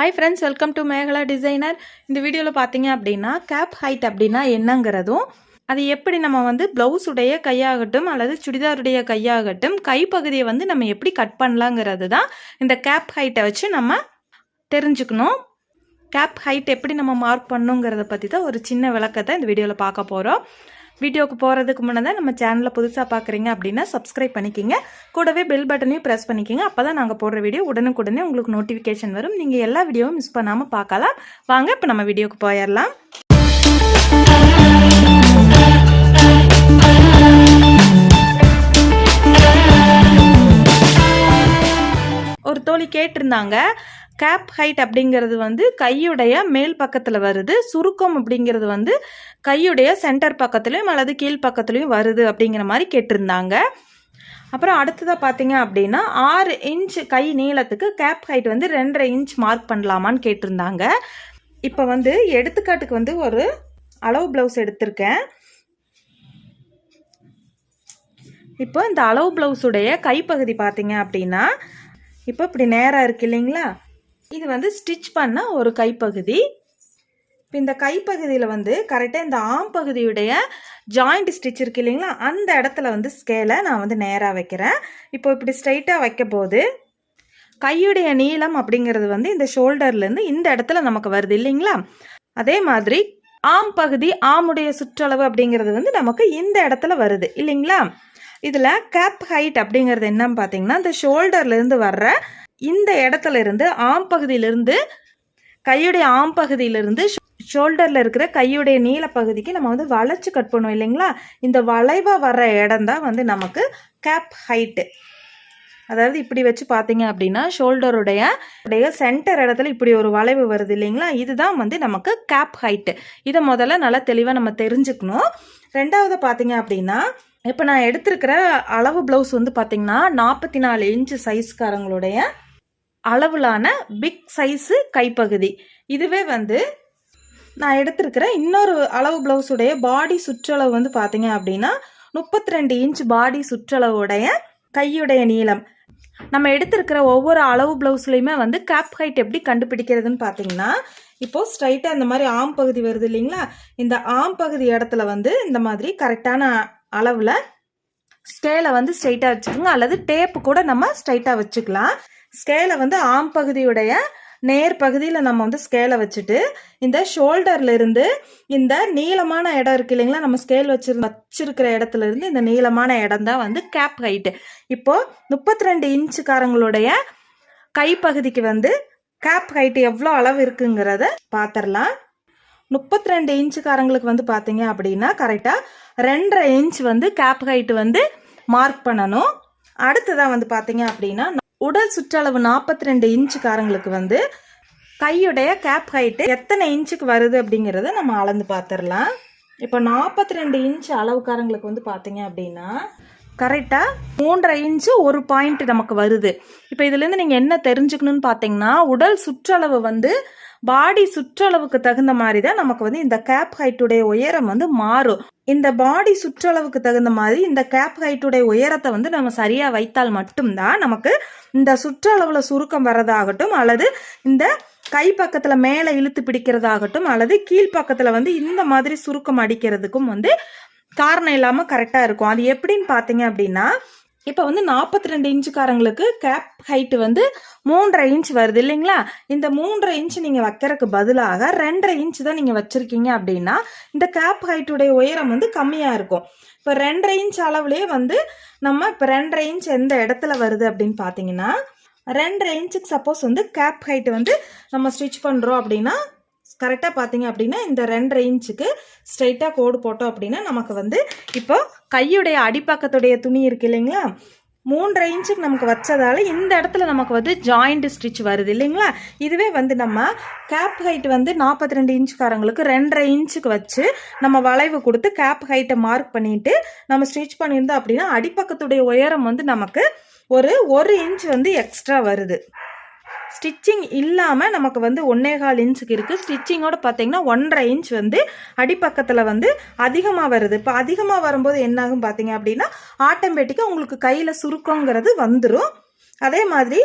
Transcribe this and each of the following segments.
Hi friends welcome to Mekala designer இந்த வீடியோவில் பார்த்தீங்க அப்படின்னா கேப் ஹைட் அப்படின்னா என்னங்கிறதும் அது எப்படி நம்ம வந்து ப்ளவுஸுடைய கையாகட்டும் அல்லது சுடிதாருடைய கையாகட்டும் கைப்பகுதியை வந்து நம்ம எப்படி கட் பண்ணலாங்கிறது தான் இந்த கேப் ஹைட்டை வச்சு நம்ம தெரிஞ்சுக்கணும். கேப் ஹைட் எப்படி நம்ம மார்க் பண்ணுங்கிறத பற்றி தான் ஒரு சின்ன விளக்கத்தை இந்த வீடியோவில் பார்க்க போகிறோம் வீடியோக்கு போகிறதுக்கு முன்னே நம்ம சேனலை புதுசாக பார்க்குறீங்க அப்படின்னா சப்ஸ்கிரைப் பண்ணிக்கிங்க. கூடவே பெல் பட்டனையும் ப்ரெஸ் பண்ணிக்கிங்க. அப்போ தான் நாங்கள் போடுற வீடியோ உடனுக்குடனே உங்களுக்கு நோட்டிஃபிகேஷன் வரும். நீங்கள் எல்லா வீடியோவும் மிஸ் பண்ணாமல் பார்க்கலாம். வாங்க இப்போ நம்ம வீடியோக்கு போயிடலாம். ஒரு தோழி கேட்டிருந்தாங்க கேப் ஹைட் அப்படிங்கிறது வந்து கையுடைய மேல் பக்கத்தில் வருது சுருக்கம் அப்படிங்கிறது வந்து கையுடைய சென்டர் பக்கத்துலேயும் அல்லது கீழ் பக்கத்துலேயும் வருது அப்படிங்கிற மாதிரி கேட்டிருந்தாங்க. அப்புறம் அடுத்ததாக பார்த்தீங்க அப்படின்னா ஆறு இன்ச் கை நீளத்துக்கு கேப் ஹைட் வந்து ரெண்டரை இன்ச் மார்க் பண்ணலாமான்னு கேட்டிருந்தாங்க. இப்போ வந்து எடுத்துக்காட்டுக்கு வந்து ஒரு அளவு ப்ளவுஸ் எடுத்திருக்கேன். இப்போ இந்த அளவு ப்ளவுஸுடைய கைப்பகுதி பார்த்தீங்க அப்படின்னா இப்போ இப்படி நேராக இருக்கு இல்லைங்களா? இது வந்து ஸ்டிச் பண்ண ஒரு கைப்பகுதி. இப்போ இந்த கைப்பகுதியில் வந்து கரெக்டாக இந்த ஆம் பகுதியுடைய ஜாயிண்ட் ஸ்டிச் இருக்கு இல்லைங்களா? அந்த இடத்துல வந்து ஸ்கேலை நான் வந்து நேராக வைக்கிறேன். இப்போ இப்படி ஸ்ட்ரைட்டாக வைக்க போது கையுடைய நீளம் அப்படிங்கிறது வந்து இந்த ஷோல்டர்லேருந்து இந்த இடத்துல நமக்கு வருது இல்லைங்களா? அதே மாதிரி ஆம் பகுதி ஆமுடைய சுற்றளவு அப்படிங்கிறது வந்து நமக்கு இந்த இடத்துல வருது இல்லைங்களா? இதில் கேப் ஹைட் அப்படிங்கிறது என்னன்னு பார்த்தீங்கன்னா இந்த ஷோல்டர்லேருந்து வர்ற இந்த இடத்துல இருந்து ஆம் பகுதியிலிருந்து கையுடைய ஆம் பகுதியிலிருந்து ஷோல்டரில் இருக்கிற கையுடைய நீல பகுதிக்கு நம்ம வந்து வளைச்சு கட் பண்ணுவோம் இல்லைங்களா? இந்த வளைவாக வர்ற இடம் தான் வந்து நமக்கு கேப் ஹைட்டு அதாவது இப்படி வச்சு பார்த்தீங்க அப்படின்னா ஷோல்டருடைய உடைய சென்டர் இடத்துல இப்படி ஒரு வளைவு வருது இல்லைங்களா? இதுதான் வந்து நமக்கு கேப் ஹைட்டு இதை முதல்ல நல்லா தெளிவாக நம்ம தெரிஞ்சுக்கணும். ரெண்டாவது பார்த்தீங்க அப்படின்னா இப்போ நான் எடுத்திருக்கிற அளவு ப்ளவுஸ் வந்து பார்த்தீங்கன்னா நாற்பத்தி நாலு இன்ச்சு சைஸ்காரங்களுடைய அளவிலான பிக் சைஸு கைப்பகுதி இதுவே வந்து நான் எடுத்திருக்கிற இன்னொரு அளவு ப்ளவுஸுடைய பாடி சுற்றளவு வந்து பார்த்தீங்க அப்படின்னா முப்பத்தி ரெண்டு இன்ச் பாடி சுற்றளவுடைய கையுடைய நீளம். நம்ம எடுத்திருக்கிற ஒவ்வொரு அளவு ப்ளவுஸ்லையுமே வந்து கேப் ஹைட் எப்படி கண்டுபிடிக்கிறதுன்னு பார்த்தீங்கன்னா இப்போது ஸ்ட்ரைட்டாக இந்த மாதிரி ஆம் பகுதி வருது இல்லைங்களா? இந்த ஆம் பகுதி இடத்துல வந்து இந்த மாதிரி கரெக்டான அளவில் ஸ்கேலை வந்து ஸ்ட்ரைட்டாக வச்சுக்கோங்க. அல்லது டேப்பு கூட நம்ம ஸ்ட்ரைட்டாக வச்சுக்கலாம். ஸ்கேலை வந்து ஆம் பகுதியுடைய நேர் பகுதியில் நம்ம வந்து ஸ்கேலை வச்சுட்டு இந்த ஷோல்டர்லேருந்து இந்த நீளமான இடம் இருக்கு இல்லைங்களா? நம்ம ஸ்கேல் வச்சு வச்சிருக்கிற இடத்துல இருந்து இந்த நீளமான இடம் தான் வந்து கேப் ஹைட்டு இப்போது முப்பத்தி ரெண்டு இன்ச்சுக்காரங்களுடைய கைப்பகுதிக்கு வந்து கேப் ஹைட்டு எவ்வளோ அளவு இருக்குங்கிறத பார்த்துடலாம் முப்பத்தி ரெண்டு இன்ச்சுக்காரங்களுக்கு வந்து பார்த்தீங்க அப்படின்னா கரெக்டாக ரெண்டரை இன்ச் வந்து கேப் ஹைட்டு வந்து மார்க் பண்ணணும். அடுத்ததாக வந்து பார்த்தீங்க அப்படின்னா உடல் சுற்றளவு நாற்பத்தி ரெண்டு இன்ச்சுக்காரங்களுக்கு வந்து கையுடைய கேப் ஹைட்டு எத்தனை இன்ச்சுக்கு வருது அப்படிங்கிறத நம்ம அளந்து பார்த்துடலாம். இப்போ நாற்பத்தி ரெண்டு இன்ச் அளவுக்காரங்களுக்கு வந்து பார்த்தீங்க அப்படின்னா கரெக்டாக மூன்றரை இன்ச்சு ஒரு பாயிண்ட் நமக்கு வருது. இப்போ இதுலேருந்து நீங்கள் என்ன தெரிஞ்சுக்கணும்னு பார்த்தீங்கன்னா உடல் சுற்றளவு வந்து பாடி சுற்றளவுக்கு தகுந்த மாதிரி தான் நமக்கு வந்து இந்த கேப் ஹைட்டுடைய உயரம் வந்து மாறும். இந்த பாடி சுற்றளவுக்கு தகுந்த மாதிரி இந்த கேப் ஹைட்டுடைய உயரத்தை வந்து நம்ம சரியாக வைத்தால் மட்டும்தான் நமக்கு இந்த சுற்றளவில் சுருக்கம் வர்றதாகட்டும் அல்லது இந்த கை பக்கத்தில் மேலே இழுத்து பிடிக்கிறதாகட்டும் அல்லது கீழ்ப்பக்கத்தில் வந்து இந்த மாதிரி சுருக்கம் அடிக்கிறதுக்கும் வந்து காரணம் இல்லாமல் கரெக்டாக இருக்கும். அது எப்படின்னு பார்த்தீங்க அப்படின்னா இப்போ வந்து நாற்பத்தி ரெண்டு இன்ச்சுக்காரங்களுக்கு கேப் ஹைட்டு வந்து மூன்றரை இன்ச் வருது இல்லைங்களா? இந்த மூன்றரை இன்ச் நீங்கள் வைக்கிறதுக்கு பதிலாக ரெண்டரை இன்ச் தான் நீங்கள் வச்சுருக்கீங்க அப்படின்னா இந்த கேப் ஹைட்டுடைய உயரம் வந்து கம்மியாக இருக்கும். இப்போ ரெண்டரை இன்ச் அளவுலேயே வந்து நம்ம இப்போ ரெண்டரை இன்ச் எந்த இடத்துல வருது அப்படின்னு பார்த்தீங்கன்னா ரெண்டரை இன்ச்சுக்கு சப்போஸ் வந்து கேப் ஹைட்டு வந்து நம்ம ஸ்டிச் பண்ணுறோம் அப்படின்னா கரெக்டாக பார்த்தீங்க அப்படின்னா இந்த ரெண்டரை இன்ச்சுக்கு ஸ்ட்ரைட்டாக கோடு போட்டோம் அப்படின்னா நமக்கு வந்து இப்போ கையுடைய அடிப்பக்கத்துடைய துணி இருக்கு இல்லைங்களா? மூன்றரை இன்ச்சுக்கு நமக்கு வச்சதால இந்த இடத்துல நமக்கு வந்து ஜாயிண்ட் ஸ்டிச் வருது இல்லைங்களா? இதுவே வந்து நம்ம கேப் ஹைட் வந்து நாற்பத்தி ரெண்டு இன்ச்சுக்காரங்களுக்கு ரெண்டரை இன்ச்சுக்கு வச்சு நம்ம வளைவு கொடுத்து கேப் ஹைட்டை மார்க் பண்ணிட்டு நம்ம ஸ்டிச் பண்ணியிருந்தோம் அப்படின்னா அடிப்பக்கத்துடைய உயரம் வந்து நமக்கு ஒரு ஒரு இன்ச் வந்து எக்ஸ்ட்ரா வருது. ஸ்டிச்சிங் இல்லாமல் நமக்கு வந்து ஒன்றே கால் இன்ச்சுக்கு இருக்குது ஸ்டிச்சிங்கோட பார்த்தீங்கன்னா ஒன்றரை இன்ச் வந்து அடிப்பக்கத்தில் வந்து அதிகமாக வருது. இப்போ அதிகமாக வரும்போது என்னாகும் பார்த்தீங்க அப்படின்னா ஆட்டோமேட்டிக்காக உங்களுக்கு கையில் சுருக்கங்கிறது வந்துடும் அதே மாதிரி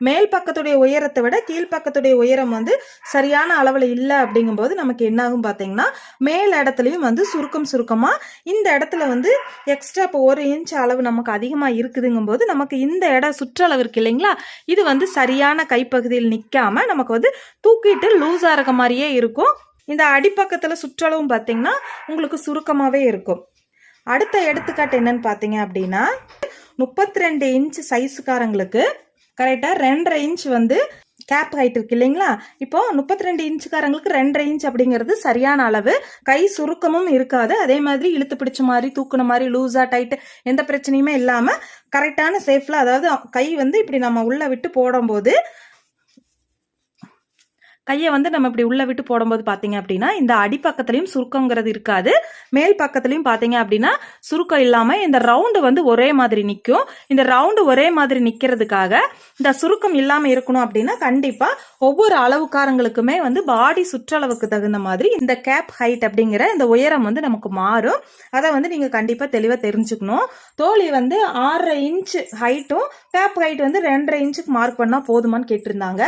மேல் பக்கத்துடைய உயரத்தை விட கீழ் பக்கத்துடைய உயரம் வந்து சரியான அளவில் இல்லை அப்படிங்கும்போது நமக்கு என்னாகும் பார்த்தீங்கன்னா மேல் இடத்துலையும் வந்து சுருக்கம் சுருக்கமாக இந்த இடத்துல வந்து எக்ஸ்ட்ரா இப்போ ஒரு இன்ச் அளவு நமக்கு அதிகமாக இருக்குதுங்கும்போது நமக்கு இந்த இடம் சுற்றளவு இருக்கு இல்லைங்களா? இது வந்து சரியான கைப்பகுதியில் நிற்காம நமக்கு வந்து தூக்கிட்டு லூஸாக இருக்க மாதிரியே இருக்கும். இந்த அடிப்பக்கத்தில் சுற்றளவும் பார்த்தீங்கன்னா உங்களுக்கு சுருக்கமாகவே இருக்கும். அடுத்த எடுத்துக்காட்டு என்னன்னு பார்த்தீங்க அப்படின்னா முப்பத்தி ரெண்டு இன்ச் சைஸுக்காரங்களுக்கு கரெக்டாக ரெண்டரை இன்ச் வந்து கேப் ஹைட் இருக்கு இல்லைங்களா? இப்போ முப்பத்தி ரெண்டு இன்ச்சுக்காரங்களுக்கு ரெண்டரை இன்ச் அப்படிங்கிறது சரியான அளவு. கை சுருக்கமும் இருக்காது. அதே மாதிரி இழுத்து பிடிச்ச மாதிரி தூக்குன மாதிரி லூஸா டைட் எந்த பிரச்சனையுமே இல்லாமல் கரெக்டான சேஃப்ல அதாவது கை வந்து இப்படி நம்ம உள்ள விட்டு போடும்போது கையை வந்து நம்ம இப்படி உள்ளே விட்டு போடும்போது பார்த்தீங்க அப்படின்னா இந்த அடிப்பக்கத்துலையும் சுருக்கங்கிறது இருக்காது. மேல் பக்கத்துலையும் பார்த்தீங்க அப்படின்னா சுருக்கம் இல்லாமல் இந்த ரவுண்டு வந்து ஒரே மாதிரி நிற்கும் இந்த ரவுண்டு ஒரே மாதிரி நிற்கிறதுக்காக இந்த சுருக்கம் இல்லாமல் இருக்கணும் அப்படின்னா கண்டிப்பாக ஒவ்வொரு அளவுக்காரங்களுக்குமே வந்து பாடி சுற்றளவுக்கு தகுந்த மாதிரி இந்த கேப் ஹைட் அப்படிங்கிற இந்த உயரம் வந்து நமக்கு மாறும். அதை வந்து நீங்கள் கண்டிப்பாக தெளிவாக தெரிஞ்சுக்கணும். தோழி வந்து ஆறரை இன்ச் ஹைட்டும் கேப் ஹைட் வந்து ரெண்டரை இன்ச்சுக்கு மார்க் பண்ணால் போதுமான்னு கேட்டிருந்தாங்க.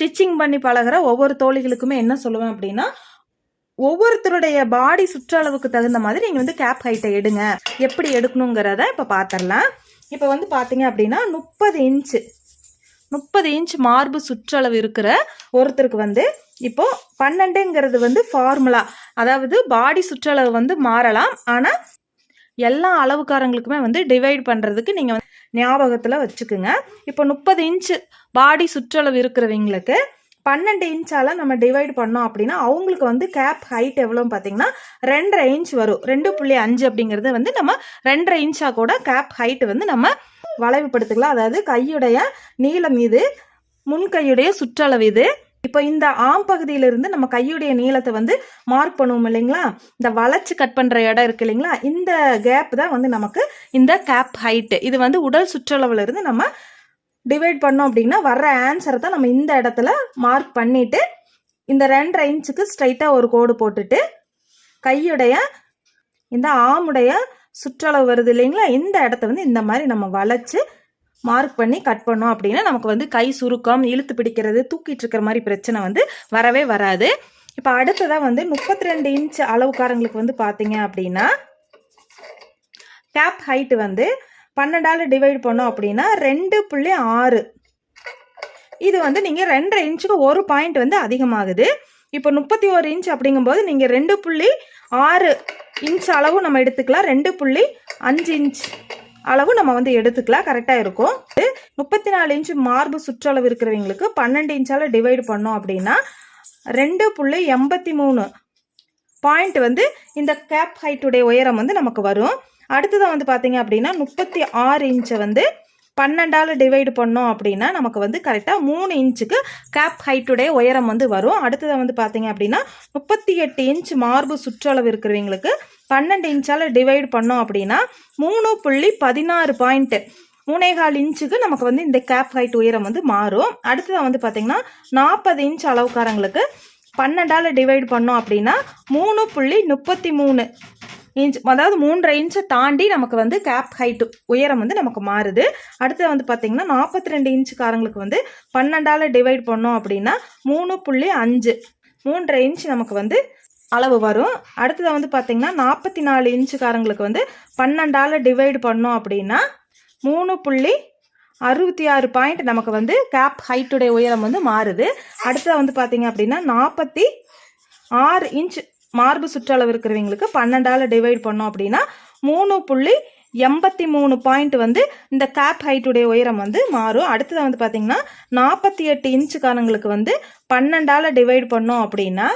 ஸ்டிச்சிங் பண்ணி பழகுற ஒவ்வொரு தோழிகளுக்குமே என்ன சொல்லுவேன் அப்படின்னா ஒவ்வொருத்தருடைய பாடி சுற்றளவுக்கு தகுந்த மாதிரி நீங்கள் வந்து கேப் ஹைட்டை எடுங்க. எப்படி எடுக்கணுங்கிறத இப்போ பார்த்துடலாம் இப்போ வந்து பார்த்தீங்க அப்படின்னா முப்பது இன்ச்சு முப்பது இன்ச் மார்பு சுற்றளவு இருக்கிற ஒருத்தருக்கு வந்து இப்போ பன்னெண்டுங்கிறது வந்து ஃபார்முலா அதாவது பாடி சுற்றளவு வந்து மாறலாம். ஆனால் எல்லா அளவுக்காரங்களுக்குமே வந்து டிவைட் பண்ணுறதுக்கு நீங்கள் வந்து ஞாபகத்தில் வச்சுக்குங்க. இப்போ முப்பது இன்ச்சு பாடி சுற்றளவு இருக்கிறவங்களுக்கு பன்னெண்டு இன்ச்சால் நம்ம டிவைட் பண்ணோம் அப்படின்னா அவங்களுக்கு வந்து கேப் ஹைட் எவ்வளோன்னு பார்த்தீங்கன்னா ரெண்டரை இன்ச் வரும். ரெண்டு புள்ளி அஞ்சு அப்படிங்கிறது வந்து நம்ம ரெண்டரை இன்ச்சாக கூட கேப் ஹைட் வந்து நம்ம வளைவுபடுத்திக்கலாம். அதாவது கையுடைய நீளம் இது முன் கையுடைய சுற்றளவு இது இப்போ இந்த ஆம் பகுதியிலிருந்து நம்ம கையுடைய நீளத்தை வந்து மார்க் பண்ணுவோம் இல்லைங்களா? இந்த வளைச்சு கட் பண்ணுற இடம் இருக்கு இல்லைங்களா? இந்த கேப் தான் வந்து நமக்கு இந்த கேப் ஹைட்டு இது வந்து உடல் சுற்றளவுலேருந்து நம்ம டிவைட் பண்ணோம் அப்படின்னா வர்ற ஆன்சரை தான் நம்ம இந்த இடத்துல மார்க் பண்ணிவிட்டு இந்த ரெண்டரை இன்ச்சுக்கு ஸ்ட்ரைட்டாக ஒரு கோடு போட்டுட்டு கையுடைய இந்த ஆமுடைய சுற்றளவு வருது இல்லைங்களா? இந்த இடத்த வந்து இந்த மாதிரி நம்ம வளைச்சு மார்க் பண்ணி கட் பண்ணோம் அப்படின்னா நமக்கு வந்து கை சுருக்கம் இழுத்து பிடிக்கிறது தூக்கிட்டு இருக்கிற மாதிரி பிரச்சனை வந்து வரவே வராது. இப்போ அடுத்ததாக வந்து முப்பத்தி ரெண்டு இன்ச் அளவுக்காரங்களுக்கு வந்து பார்த்தீங்க அப்படின்னா கேப் ஹைட்டு வந்து பன்னெண்டால் டிவைட் பண்ணோம் அப்படின்னா ரெண்டு புள்ளி ஆறு. இது வந்து நீங்கள் ரெண்டரை இன்ச்சுக்கு ஒரு பாயிண்ட் வந்து அதிகமாகுது. இப்போ முப்பத்தி ஒரு இன்ச் அப்படிங்கும்போது நீங்கள் ரெண்டு புள்ளி ஆறு இன்ச் அளவு நம்ம எடுத்துக்கலாம். ரெண்டு புள்ளி அஞ்சு இன்ச் அளவு நம்ம வந்து எடுத்துக்கலாம். கரெக்டாக இருக்கும். முப்பத்தி நாலு இன்ச்சு மார்பு சுற்றளவு இருக்கிறவங்களுக்கு பன்னெண்டு இன்ச்சால் டிவைட் பண்ணோம் அப்படின்னா ரெண்டு புள்ளி எண்பத்தி மூணு பாயிண்ட் வந்து இந்த கேப் ஹைட்டுடைய உயரம் வந்து நமக்கு வரும். அடுத்ததாக வந்து பார்த்தீங்க அப்படின்னா முப்பத்தி ஆறு இன்ச்சை வந்து பன்னெண்டால் டிவைடு பண்ணோம் அப்படின்னா நமக்கு வந்து கரெக்டாக மூணு இன்ச்சுக்கு கேப் ஹைட்டுடைய உயரம் வந்து வரும். அடுத்ததாக வந்து பார்த்தீங்க அப்படின்னா முப்பத்தி எட்டு இன்ச் மார்பு சுற்றளவு இருக்கிறவங்களுக்கு பன்னெண்டு இன்ச்சால் டிவைட் பண்ணோம் அப்படின்னா மூணு புள்ளி பதினாறு பாயிண்ட்டு மூணேகால் இன்ச்சுக்கு நமக்கு வந்து இந்த கேப் ஹைட் உயரம் வந்து மாறும். அடுத்ததாக வந்து பார்த்தீங்கன்னா நாற்பது இன்ச் அளவுக்காரங்களுக்கு பன்னெண்டால் டிவைட் பண்ணோம் அப்படின்னா மூணு புள்ளி முப்பத்தி மூணு இன்ச் அதாவது மூன்றரை இன்ச்சை தாண்டி நமக்கு வந்து கேப் ஹைட்டு உயரம் வந்து நமக்கு மாறுது. அடுத்து வந்து பார்த்தீங்கன்னா நாற்பத்தி ரெண்டு இன்ச்சுக்காரங்களுக்கு வந்து பன்னெண்டால் டிவைட் பண்ணோம் அப்படின்னா மூணு புள்ளி அஞ்சு. மூன்றரை இன்ச் நமக்கு வந்து அளவு வரும். அடுத்தது வந்து பார்த்தீங்கன்னா நாற்பத்தி நாலு இன்ச்சுக்காரங்களுக்கு வந்து பன்னெண்டால் டிவைடு பண்ணோம் அப்படின்னா மூணு புள்ளி அறுபத்தி ஆறு பாயிண்ட் நமக்கு வந்து கேப் ஹைட்டுடைய உயரம் வந்து மாறுது. அடுத்தது வந்து பார்த்தீங்க அப்படின்னா நாற்பத்தி ஆறு இன்ச் மார்பு சுற்றளவு இருக்கிறவங்களுக்கு பன்னெண்டால் டிவைட் பண்ணோம் அப்படின்னா மூணு புள்ளி எண்பத்தி மூணு பாயிண்ட் வந்து இந்த கேப் ஹைட்டுடைய உயரம் வந்து மாறும். அடுத்தது வந்து பார்த்தீங்கன்னா நாற்பத்தி எட்டு இன்ச்சுக்காரங்களுக்கு வந்து பன்னெண்டால் டிவைட் பண்ணோம் அப்படின்னா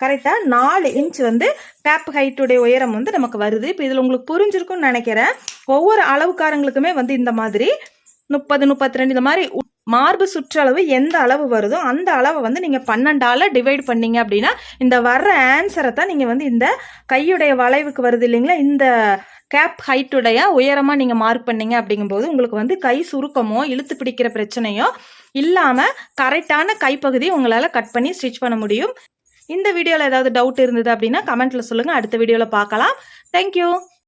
கரெக்டாக நாலு இன்ச் வந்து கேப் ஹைட்டுடைய உயரம் வந்து நமக்கு வருது. இப்போ இதில் உங்களுக்கு புரிஞ்சிருக்கும்னு நினைக்கிறேன். ஒவ்வொரு அளவுக்காரங்களுக்குமே வந்து இந்த மாதிரி முப்பது முப்பத்தி ரெண்டு இந்த மாதிரி மார்பு சுற்றளவு எந்த அளவு வருதோ அந்த அளவை வந்து நீங்கள் பன்னெண்டால் டிவைட் பண்ணீங்க அப்படின்னா இந்த வர்ற ஆன்சரை தான் நீங்கள் வந்து இந்த கையுடைய வளைவுக்கு வருது இல்லைங்களா? இந்த கேப் ஹைட்டுடைய உயரமாக நீங்கள் மார்க் பண்ணீங்க அப்படிங்கும்போது உங்களுக்கு வந்து கை சுருக்கமோ இழுத்து பிடிக்கிற பிரச்சனையோ இல்லாமல் கரெக்டான கைப்பகுதி உங்களால் கட் பண்ணி ஸ்டிச் பண்ண முடியும். இந்த வீடியோவில் ஏதாவது டவுட் இருந்தது அப்படின்னா கமெண்ட்டில் சொல்லுங்கள் அடுத்த வீடியோவில் பார்க்கலாம். தேங்க்யூ